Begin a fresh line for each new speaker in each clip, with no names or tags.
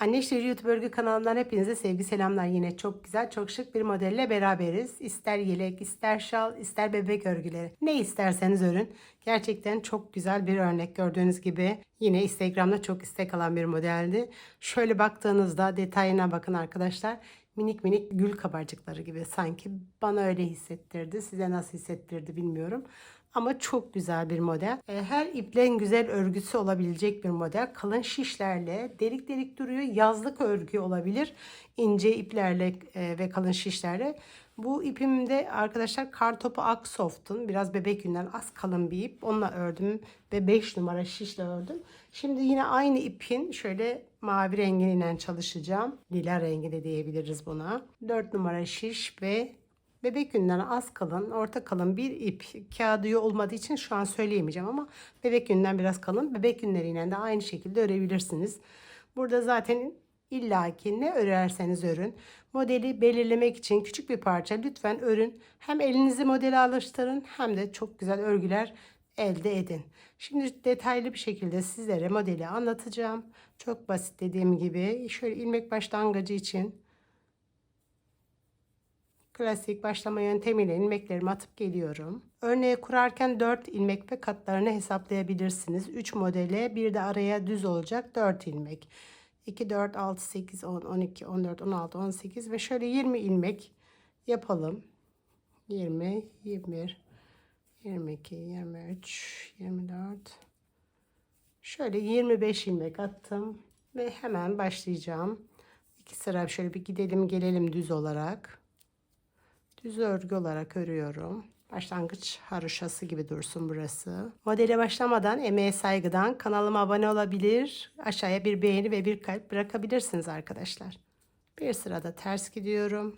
Anne İşleri YouTube Örgü kanalından hepinize sevgi selamlar. Yine çok güzel, çok şık bir modelle beraberiz. İster yelek, ister şal, ister bebek örgüleri. Ne isterseniz örün. Gerçekten çok güzel bir örnek gördüğünüz gibi. Yine Instagram'da çok istek alan bir modeldi. Şöyle baktığınızda detayına bakın arkadaşlar. Minik minik gül kabarcıkları gibi sanki bana öyle hissettirdi. Size nasıl hissettirdi bilmiyorum. Ama çok güzel bir model. E, Her iple güzel örgüsü olabilecek bir model. Kalın şişlerle delik delik duruyor. Yazlık örgü olabilir. İnce iplerle e, ve kalın şişlerle. Bu ipimde arkadaşlar Kartopu Aksoft'un biraz bebek yünden az kalın bir ip. Onunla ördüm ve 5 numara şişle ördüm. Şimdi yine aynı ipin şöyle mavi rengiyle çalışacağım. Lila rengi de diyebiliriz buna. 4 numara şiş ve Bebek yününden az kalın, orta kalın bir ip kağıdı olmadığı için şu an söyleyemeyeceğim ama bebek yününden biraz kalın. Bebek yünleriyle de aynı şekilde örebilirsiniz. Burada zaten illaki ne örerseniz örün. Modeli belirlemek için küçük bir parça lütfen örün. Hem elinizi modele alıştırın hem de çok güzel örgüler elde edin. Şimdi detaylı bir şekilde sizlere modeli anlatacağım. Çok basit dediğim gibi şöyle ilmek başlangıcı için Klasik başlama yöntemiyle ilmeklerimi atıp geliyorum. Örneği kurarken 4 ilmek ve katlarını hesaplayabilirsiniz. 3 modele bir de araya düz olacak 4 ilmek. 2, 4, 6, 8, 10, 12, 14, 16, 18 ve şöyle 20 ilmek yapalım. 20, 21, 22, 23, 24. Şöyle 25 ilmek attım ve hemen başlayacağım. İki sıra şöyle bir gidelim gelelim düz olarak düz örgü olarak örüyorum. Başlangıç haroşası gibi dursun burası. Modele başlamadan emeğe saygıdan kanalıma abone olabilir. Aşağıya bir beğeni ve bir kalp bırakabilirsiniz arkadaşlar. Bir sırada ters gidiyorum.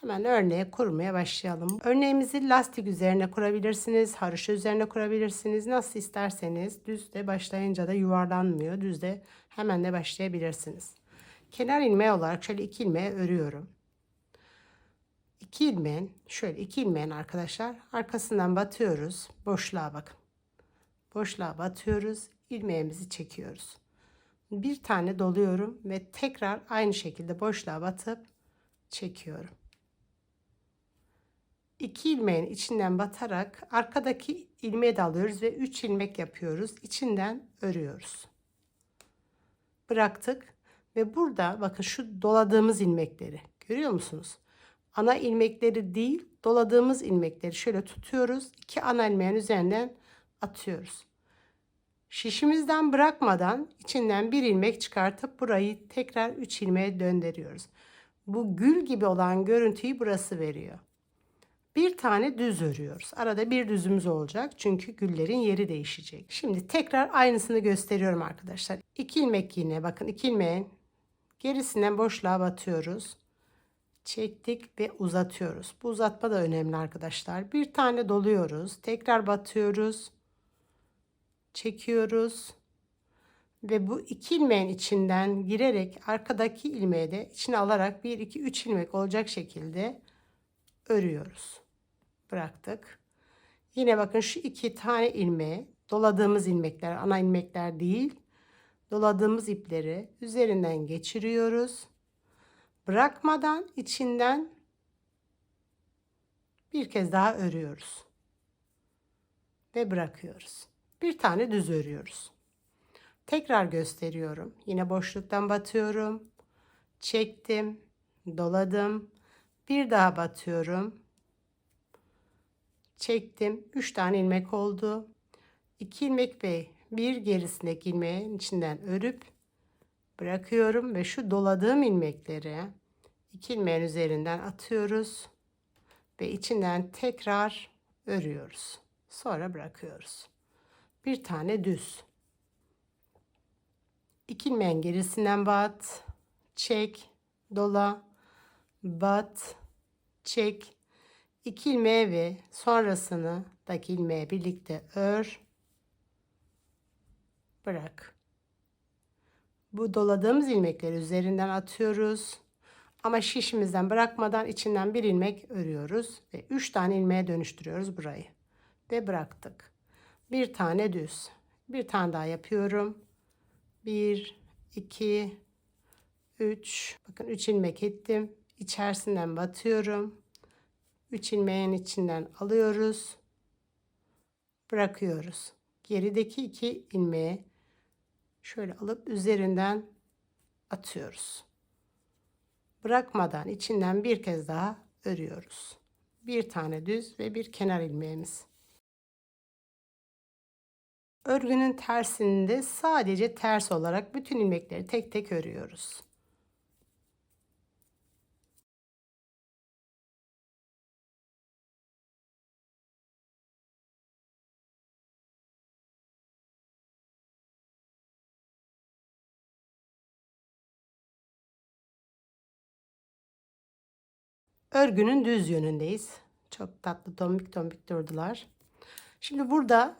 Hemen örneğe kurmaya başlayalım. Örneğimizi lastik üzerine kurabilirsiniz, haroşa üzerine kurabilirsiniz. Nasıl isterseniz düzde başlayınca da yuvarlanmıyor. Düzde hemen de başlayabilirsiniz. Kenar ilmeği olarak şöyle iki ilmeği örüyorum. 2 ilmeğin şöyle 2 ilmeğin arkadaşlar arkasından batıyoruz. Boşluğa bakın. Boşluğa batıyoruz. ilmeğimizi çekiyoruz. Bir tane doluyorum ve tekrar aynı şekilde boşluğa batıp çekiyorum. 2 ilmeğin içinden batarak arkadaki ilmeği de alıyoruz ve 3 ilmek yapıyoruz. İçinden örüyoruz. Bıraktık ve burada bakın şu doladığımız ilmekleri görüyor musunuz? Ana ilmekleri değil doladığımız ilmekleri şöyle tutuyoruz. iki ana ilmeğin üzerinden atıyoruz. Şişimizden bırakmadan içinden bir ilmek çıkartıp burayı tekrar 3 ilmeğe döndürüyoruz. Bu gül gibi olan görüntüyü burası veriyor. Bir tane düz örüyoruz. Arada bir düzümüz olacak çünkü güllerin yeri değişecek. Şimdi tekrar aynısını gösteriyorum arkadaşlar. 2 ilmek yine bakın 2 ilmeğin gerisinden boşluğa batıyoruz çektik ve uzatıyoruz. Bu uzatma da önemli arkadaşlar. Bir tane doluyoruz. Tekrar batıyoruz. Çekiyoruz. Ve bu iki ilmeğin içinden girerek arkadaki ilmeği de içine alarak 1 2 3 ilmek olacak şekilde örüyoruz. Bıraktık. Yine bakın şu iki tane ilmeği doladığımız ilmekler, ana ilmekler değil. Doladığımız ipleri üzerinden geçiriyoruz bırakmadan içinden bir kez daha örüyoruz. Ve bırakıyoruz. Bir tane düz örüyoruz. Tekrar gösteriyorum. Yine boşluktan batıyorum. Çektim, doladım. Bir daha batıyorum. Çektim. 3 tane ilmek oldu. 2 ilmek ve bir gerisindeki ilmeğin içinden örüp bırakıyorum ve şu doladığım ilmekleri iki ilmeğin üzerinden atıyoruz ve içinden tekrar örüyoruz. Sonra bırakıyoruz. Bir tane düz. İki ilmeğin gerisinden bat, çek, dola, bat, çek. İki ilmeğe ve sonrasını daki ilmeğe birlikte ör, bırak. Bu doladığımız ilmekleri üzerinden atıyoruz. Ama şişimizden bırakmadan içinden bir ilmek örüyoruz ve 3 tane ilmeğe dönüştürüyoruz burayı. Ve bıraktık. Bir tane düz. Bir tane daha yapıyorum. 1 2 3 bakın 3 ilmek ettim. İçerisinden batıyorum. 3 ilmeğin içinden alıyoruz. Bırakıyoruz. Gerideki 2 ilmeği şöyle alıp üzerinden atıyoruz. Bırakmadan içinden bir kez daha örüyoruz. Bir tane düz ve bir kenar ilmeğimiz. Örgünün tersinde sadece ters olarak bütün ilmekleri tek tek örüyoruz. Örgünün düz yönündeyiz. Çok tatlı tombik tombik durdular. Şimdi burada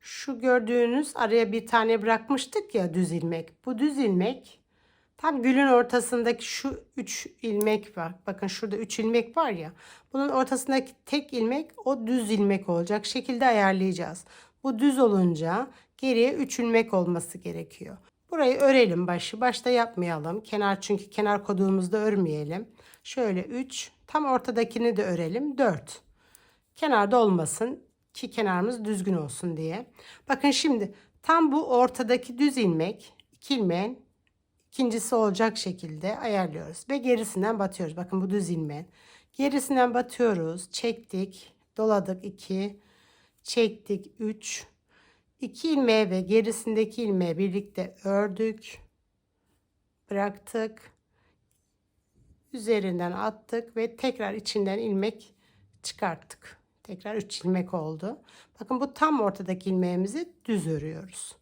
şu gördüğünüz araya bir tane bırakmıştık ya düz ilmek. Bu düz ilmek tam gülün ortasındaki şu üç ilmek var. Bakın şurada üç ilmek var ya. Bunun ortasındaki tek ilmek o düz ilmek olacak şekilde ayarlayacağız. Bu düz olunca geriye üç ilmek olması gerekiyor. Burayı örelim başı. Başta yapmayalım. Kenar çünkü kenar koduğumuzda örmeyelim. Şöyle 3. Tam ortadakini de örelim. 4. Kenarda olmasın ki kenarımız düzgün olsun diye. Bakın şimdi tam bu ortadaki düz ilmek iki ilmeğin ikincisi olacak şekilde ayarlıyoruz ve gerisinden batıyoruz. Bakın bu düz ilmeğin. Gerisinden batıyoruz. Çektik. Doladık 2. Çektik 3. 2 ilmeği ve gerisindeki ilmeği birlikte ördük. Bıraktık. Üzerinden attık ve tekrar içinden ilmek çıkarttık. Tekrar 3 ilmek oldu. Bakın bu tam ortadaki ilmeğimizi düz örüyoruz.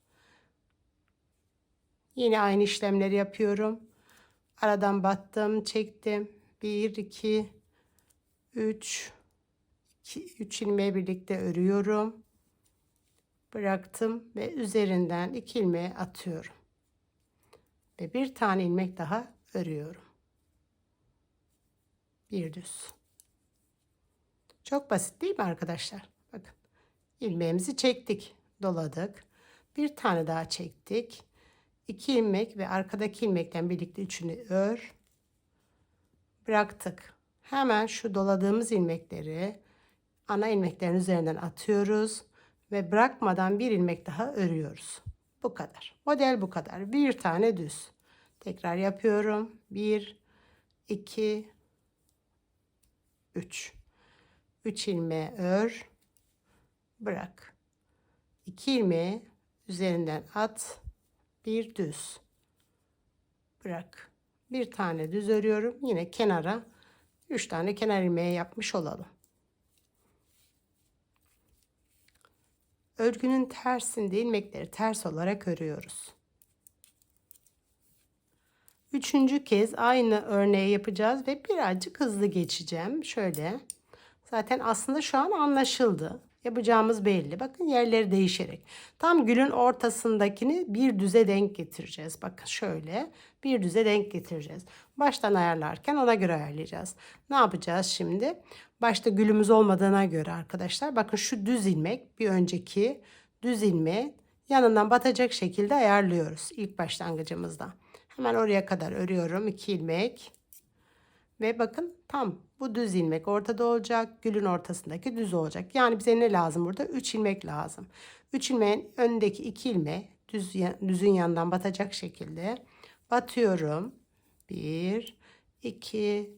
Yine aynı işlemleri yapıyorum. Aradan battım, çektim. 1 2 3 2 3 ilmeği birlikte örüyorum. Bıraktım ve üzerinden 2 ilmeği atıyorum. Ve bir tane ilmek daha örüyorum. Bir düz. Çok basit değil mi arkadaşlar? Bakın. ilmeğimizi çektik. Doladık. Bir tane daha çektik. İki ilmek ve arkadaki ilmekten birlikte üçünü ör. Bıraktık. Hemen şu doladığımız ilmekleri ana ilmeklerin üzerinden atıyoruz ve bırakmadan bir ilmek daha örüyoruz. Bu kadar. Model bu kadar. Bir tane düz. Tekrar yapıyorum. Bir, iki, üç. 3 ilmeği ör. Bırak. 2 ilmeği üzerinden at. Bir düz. Bırak. Bir tane düz örüyorum. Yine kenara 3 tane kenar ilmeği yapmış olalım. Örgünün tersinde ilmekleri ters olarak örüyoruz. Üçüncü kez aynı örneği yapacağız ve birazcık hızlı geçeceğim. Şöyle Zaten aslında şu an anlaşıldı. Yapacağımız belli. Bakın yerleri değişerek. Tam gülün ortasındakini bir düze denk getireceğiz. Bakın şöyle bir düze denk getireceğiz. Baştan ayarlarken ona göre ayarlayacağız. Ne yapacağız şimdi? Başta gülümüz olmadığına göre arkadaşlar. Bakın şu düz ilmek bir önceki düz ilmeği yanından batacak şekilde ayarlıyoruz ilk başlangıcımızda. Hemen oraya kadar örüyorum. 2 ilmek. Ve bakın tam bu düz ilmek ortada olacak. Gülün ortasındaki düz olacak. Yani bize ne lazım burada? 3 ilmek lazım. 3 ilmeğin önündeki 2 ilmeği düz, düzün yanından batacak şekilde batıyorum. 1, 2,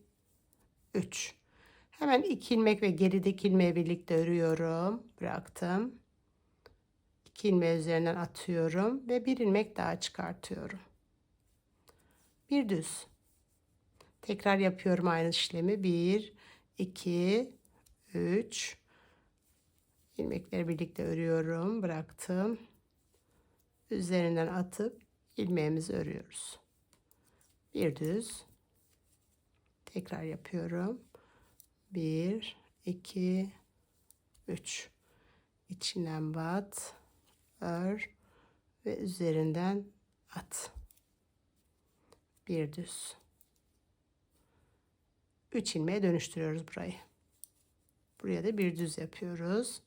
3. Hemen 2 ilmek ve gerideki ilmeği birlikte örüyorum. Bıraktım. 2 ilmeği üzerinden atıyorum ve bir ilmek daha çıkartıyorum. Bir düz. Tekrar yapıyorum aynı işlemi. 1, 2, 3. ilmekleri birlikte örüyorum. Bıraktım. Üzerinden atıp ilmeğimizi örüyoruz. Bir düz. Tekrar yapıyorum. 1, 2, 3. İçinden bat, ör ve üzerinden at. Bir düz. 3 ilmeğe dönüştürüyoruz burayı. Buraya da bir düz yapıyoruz.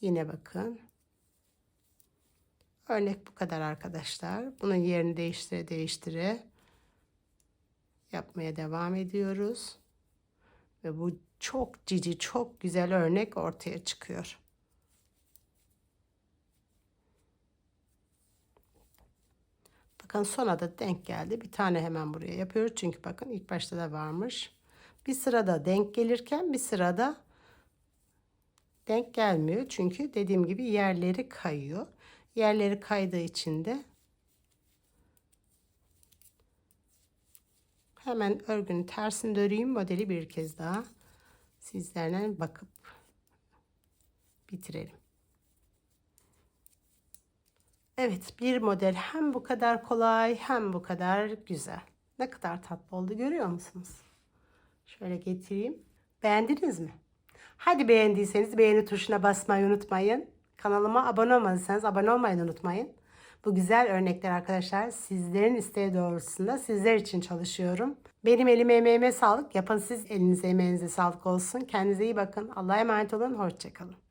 Yine bakın. Örnek bu kadar arkadaşlar. Bunun yerini değiştire değiştire yapmaya devam ediyoruz. Ve bu çok cici, çok güzel örnek ortaya çıkıyor. Bakın sona da denk geldi. Bir tane hemen buraya yapıyoruz. Çünkü bakın ilk başta da varmış. Bir sırada denk gelirken bir sırada denk gelmiyor. Çünkü dediğim gibi yerleri kayıyor. Yerleri kaydığı için de hemen örgünün tersini döneyim. Modeli bir kez daha sizlerle bakıp bitirelim. Evet bir model hem bu kadar kolay hem bu kadar güzel. Ne kadar tatlı oldu görüyor musunuz? Şöyle getireyim. Beğendiniz mi? Hadi beğendiyseniz beğeni tuşuna basmayı unutmayın. Kanalıma abone olmadıysanız abone olmayı unutmayın. Bu güzel örnekler arkadaşlar sizlerin isteği doğrultusunda sizler için çalışıyorum. Benim elime emeğime sağlık. Yapın siz elinize emeğinize sağlık olsun. Kendinize iyi bakın. Allah'a emanet olun. Hoşçakalın.